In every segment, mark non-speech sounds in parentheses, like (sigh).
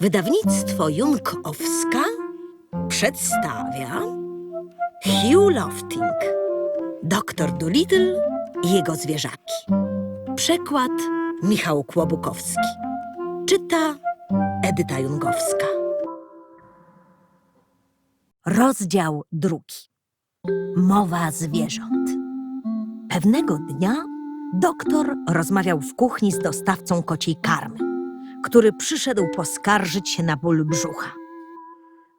Wydawnictwo Junkowska przedstawia Hugh Lofting, Doktor Dolittle i jego zwierzaki. Przekład Michał Kłobukowski. Czyta Edyta Jungowska. Rozdział drugi. Mowa zwierząt. Pewnego dnia doktor rozmawiał w kuchni z dostawcą kociej karmy, który przyszedł poskarżyć się na ból brzucha.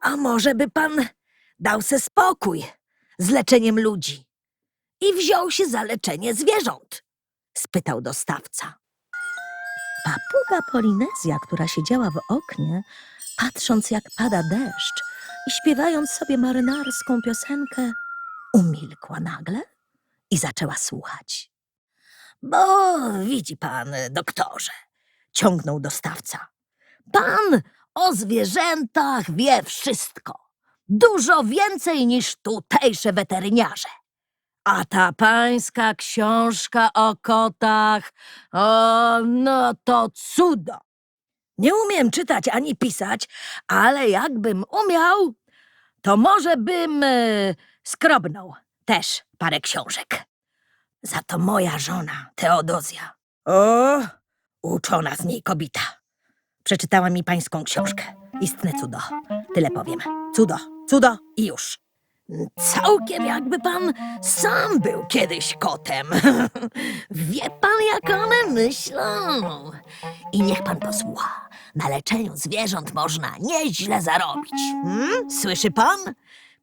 A może by pan dał se spokój z leczeniem ludzi i wziął się za leczenie zwierząt? spytał dostawca. Papuga Polinezja, która siedziała w oknie, patrząc jak pada deszcz i śpiewając sobie marynarską piosenkę, umilkła nagle i zaczęła słuchać. Bo widzi pan, doktorze, ciągnął dostawca. Pan o zwierzętach wie wszystko. Dużo więcej niż tutejsze weteryniarze. A ta pańska książka o kotach, o, no to cudo. Nie umiem czytać ani pisać, ale jakbym umiał, to może bym e, skrobnął też parę książek. Za to moja żona, Teodozja. O, uczona z niej kobita. Przeczytała mi pańską książkę. Istne cudo. Tyle powiem. Cudo, cudo i już. Całkiem jakby pan sam był kiedyś kotem. (laughs) Wie pan, jak one myślą. I niech pan posłucha. Na leczeniu zwierząt można nieźle zarobić. Hmm? Słyszy pan?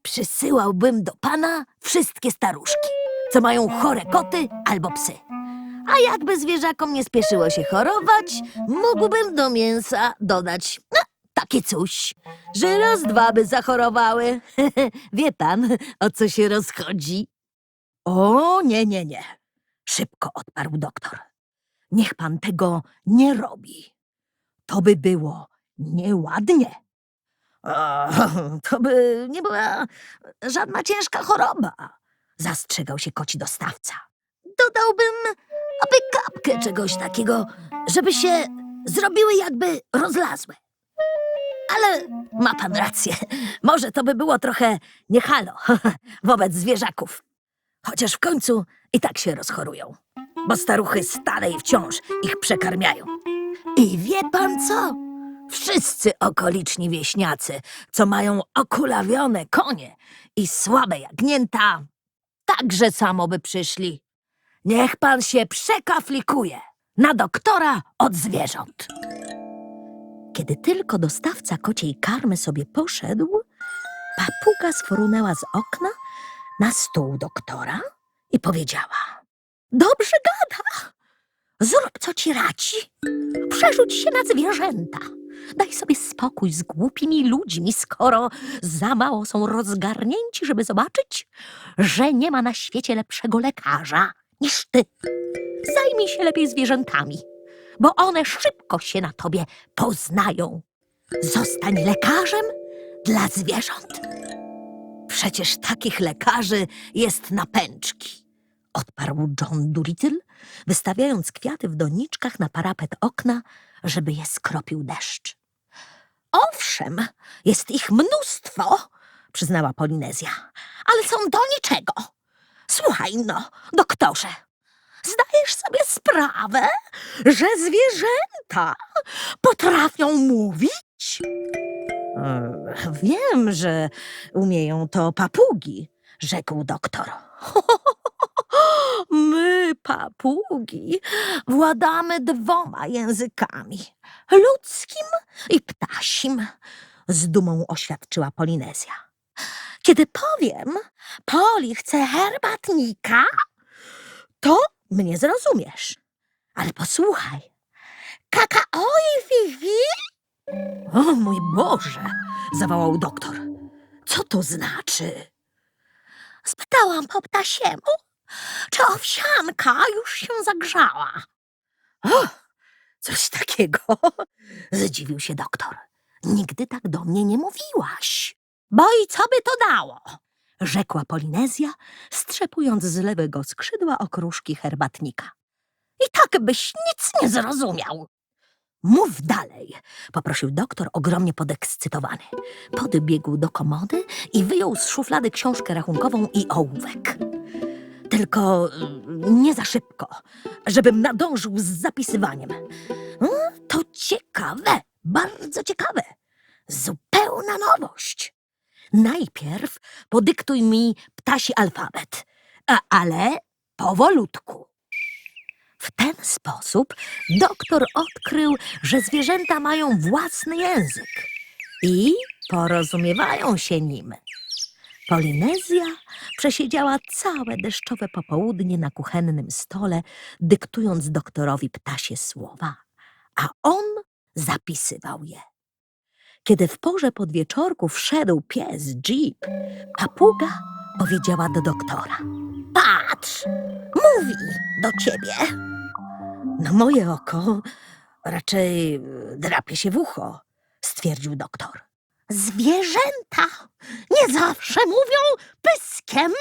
Przysyłałbym do pana wszystkie staruszki, co mają chore koty albo psy. A jakby zwierzakom nie spieszyło się chorować, mógłbym do mięsa dodać no, takie coś, że raz dwa by zachorowały. (laughs) Wie pan, o co się rozchodzi? O, nie, nie, nie. Szybko odparł doktor. Niech pan tego nie robi. To by było nieładnie. (laughs) To by nie była żadna ciężka choroba, zastrzegał się koci dostawca. Dodałbym aby kapkę czegoś takiego, żeby się zrobiły jakby rozlazłe. Ale ma pan rację. Może to by było trochę niehalo (laughs) wobec zwierzaków. Chociaż w końcu i tak się rozchorują, bo staruchy stale i wciąż ich przekarmiają. I wie pan co? Wszyscy okoliczni wieśniacy, co mają okulawione konie i słabe jagnięta, także samo by przyszli. Niech pan się przekaflikuje na doktora od zwierząt. Kiedy tylko dostawca kociej karmy sobie poszedł, papuga sfrunęła z okna na stół doktora i powiedziała: Dobrze gada. Zrób co ci radzi. Przerzuć się na zwierzęta. Daj sobie spokój z głupimi ludźmi, skoro za mało są rozgarnięci, żeby zobaczyć, że nie ma na świecie lepszego lekarza niż ty. Zajmij się lepiej zwierzętami, bo one szybko się na tobie poznają. Zostań lekarzem dla zwierząt. Przecież takich lekarzy jest na pęczki, odparł John Dolittle, wystawiając kwiaty w doniczkach na parapet okna, żeby je skropił deszcz. Owszem, jest ich mnóstwo, przyznała Polinezja, ale są do niczego. Słuchaj no, doktorze, zdajesz sobie sprawę, że zwierzęta potrafią mówić? Wiem, że umieją to papugi, rzekł doktor. (laughs) My, papugi, władamy dwoma językami ludzkim i ptasim, z dumą oświadczyła Polinezja. Kiedy powiem, Poli chce herbatnika, to mnie zrozumiesz. Ale posłuchaj. Kakaoi fifi? O mój Boże, zawołał doktor. Co to znaczy? Spytałam po ptasiemu, czy owsianka już się zagrzała. O, coś takiego, (laughs) zdziwił się doktor. Nigdy tak do mnie nie mówiłaś. Bo i co by to dało? Rzekła Polinezja, strzepując z lewego skrzydła okruszki herbatnika. I tak byś nic nie zrozumiał. Mów dalej, poprosił doktor ogromnie podekscytowany. Podbiegł do komody i wyjął z szuflady książkę rachunkową i ołówek. Tylko mm, nie za szybko, żebym nadążył z zapisywaniem. Mm, To ciekawe, bardzo ciekawe. Zupełna nowość. Najpierw podyktuj mi ptasi alfabet, a, ale powolutku. W ten sposób doktor odkrył, że zwierzęta mają własny język i porozumiewają się nim. Polinezja przesiedziała całe deszczowe popołudnie na kuchennym stole, dyktując doktorowi ptasie słowa, a on zapisywał je. Kiedy w porze podwieczorku wszedł pies Jeep, papuga powiedziała do doktora. Patrz, mówi do ciebie. Na moje oko raczej e, drapie się w ucho, stwierdził doktor. Zwierzęta nie zawsze mówią pyskiem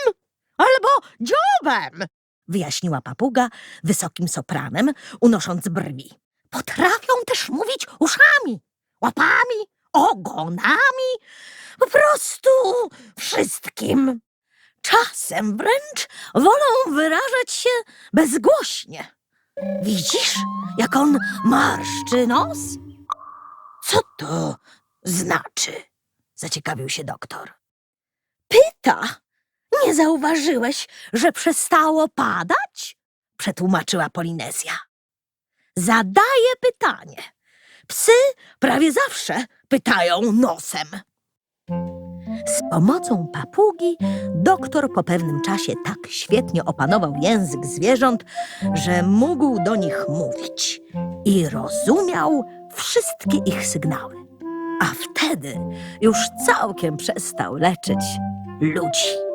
albo dziobem, wyjaśniła papuga wysokim sopranem, unosząc brwi. Potrafią też mówić uszami, łapami, ogonami, po prostu wszystkim. Czasem wręcz wolą wyrażać się bezgłośnie. Widzisz, jak on marszczy nos? Co to znaczy? Zaciekawił się doktor. Pyta, nie zauważyłeś, że przestało padać? Przetłumaczyła Polinezja. Zadaję pytanie. Psy prawie zawsze pytają nosem. Z pomocą papugi doktor po pewnym czasie tak świetnie opanował język zwierząt, że mógł do nich mówić i rozumiał wszystkie ich sygnały. A wtedy już całkiem przestał leczyć ludzi.